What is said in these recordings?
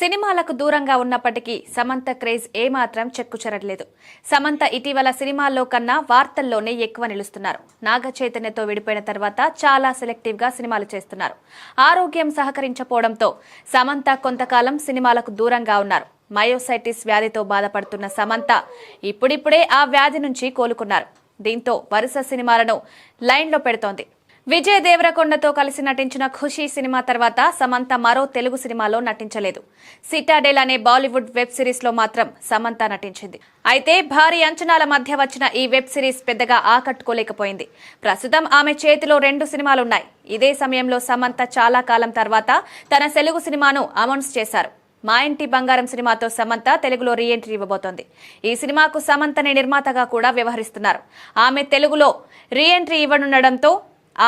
సినిమాలకు దూరంగా ఉన్నప్పటికీ సమంత క్రేజ్ ఏమాత్రం చెక్కుచెరట్లేదు. సమంత ఇటీవల సినిమాల్లో కన్నా వార్తల్లోనే ఎక్కువ నిలుస్తున్నారు. నాగ చైతన్యతో విడిపోయిన తర్వాత చాలా సెలెక్టివ్గా సినిమాలు చేస్తున్నారు. ఆరోగ్యం సహకరించపోవడంతో సమంత కొంతకాలం సినిమాలకు దూరంగా ఉన్నారు. మయోసైటిస్ వ్యాధితో బాధపడుతున్న సమంత ఇప్పుడిప్పుడే ఆ వ్యాధి నుంచి కోలుకున్నారు. దీంతో వరుస సినిమాలను లైన్లో పెడుతోంది. విజయ్ దేవరకొండతో కలిసి నటించిన ఖుషీ సినిమా తర్వాత సమంత మరో తెలుగు సినిమాలో నటించలేదు. సిటాడెల్ అనే బాలీవుడ్ వెబ్ సిరీస్లో మాత్రం సమంత నటించింది. అయితే భారీ అంచనాల మధ్య వచ్చిన ఈ వెబ్ సిరీస్ పెద్దగా ఆకట్టుకోలేకపోయింది. ప్రస్తుతం ఆమె చేతిలో రెండు సినిమాలున్నాయి. ఇదే సమయంలో సమంత చాలా కాలం తర్వాత తన తెలుగు సినిమాను అనౌన్స్ చేశారు. మా ఇంటి బంగారం సినిమాతో సమంత తెలుగులో రీఎంట్రీ ఇవ్వబోతోంది. ఈ సినిమాకు సమంతని నిర్మాతగా కూడా వ్యవహరిస్తున్నారు. ఆమె తెలుగులో రీఎంట్రీ ఇవ్వనుండడంతో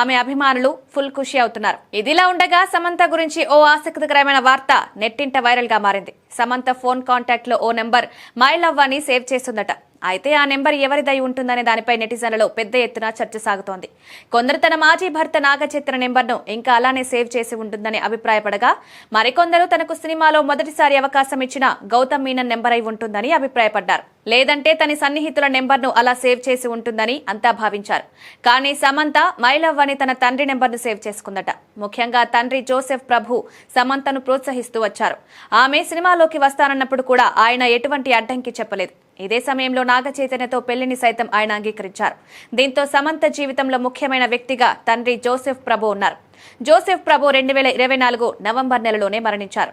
ఆమె అభిమానులు ఫుల్ ఖుషి అవుతున్నారు. ఇదిలా ఉండగా సమంత గురించి ఓ ఆసక్తికరమైన వార్త నెట్టింట వైరల్గా మారింది. సమంత ఫోన్ కాంటాక్ట్లో ఓ నెంబర్ మై లవ్ అని సేవ్ చేస్తుందట. అయితే ఆ నెంబర్ ఎవరిదై ఉంటుందనే దానిపై నెటిజన్లలో పెద్ద ఎత్తున చర్చ సాగుతోంది. కొందరు తన మాజీ భర్త నాగచైతన్య నెంబర్ను ఇంకా అలానే సేవ్ చేసి ఉంటుందని అభిప్రాయపడగా మరికొందరు తనకు సినిమాలో మొదటిసారి అవకాశం ఇచ్చిన గౌతమ్ మీనన్ నెంబర్ అయి ఉంటుందని అభిప్రాయపడ్డారు. లేదంటే తన సన్నిహితుల నెంబర్ను అలా సేవ్ చేసి ఉంటుందని అంతా భావించారు. కానీ సమంత మైలవ్ అని తన తండ్రి నెంబర్ను సేవ్ చేసుకుందట. ముఖ్యంగా తండ్రి జోసెఫ్ ప్రభు సమంతను ప్రోత్సహిస్తూ వచ్చారు. ఆమె సినిమాలోకి వస్తానన్నప్పుడు కూడా ఆయన ఎటువంటి అడ్డంకి చెప్పలేదు. ఇదే సమయంలో నాగ చైతన్యతో పెళ్ళిని సైతం ఆయన అంగీకరించారు. దీంతో సమంత జీవితంలో ముఖ్యమైన వ్యక్తిగా తండ్రి జోసెఫ్ ప్రభు ఉన్నారు. జోసెఫ్ ప్రభు రెండు వేల ఇరవై నాలుగు నవంబర్ నెలలోనే మరణించారు.